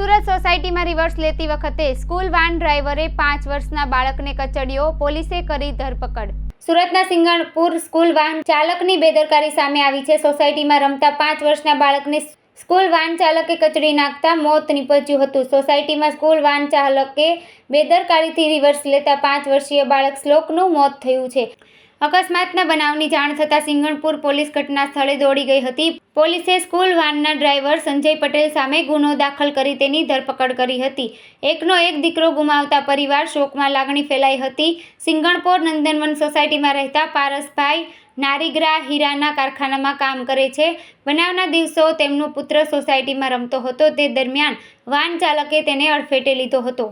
સુરત સોસાયટીમાં રિવર્સ લેતી વખતે સ્કૂલ વાન ડ્રાઈવરે પાંચ વર્ષના બાળકને કચડ્યો, પોલીસે કરી ધરપકડ. સુરતના સિંગણપુર સ્કૂલ વાહન ચાલકની બેદરકારી સામે આવી છે. સોસાયટીમાં રમતા પાંચ વર્ષના બાળકને સ્કૂલ વાન ચાલકે કચડી નાખતા મોત નીપજ્યું હતું. સોસાયટીમાં સ્કૂલ વાન ચાલકે બેદરકારીથી રિવર્સ લેતા પાંચ વર્ષીય બાળક શ્લોકનું મોત થયું છે. અકસ્માતના બનાવની જાણ થતાં સિંગણપુર પોલીસ ઘટના સ્થળે દોડી ગઈ હતી. પોલીસે સ્કૂલ વાનના ડ્રાઈવર સંજય પટેલ સામે ગુનો દાખલ કરી તેની ધરપકડ કરી હતી. એકનો એક દીકરો ગુમાવતા પરિવાર શોકમાં લાગણી ફેલાઈ હતી. સિંગણપોર નંદનવન સોસાયટીમાં રહેતા પારસભાઈ નારીગ્રા હીરાના કારખાનામાં કામ કરે છે. બનાવના દિવસો તેમનો પુત્ર સોસાયટીમાં રમતો હતો. તે દરમિયાન વાન ચાલકે તેને અડફેટે લીધો હતો.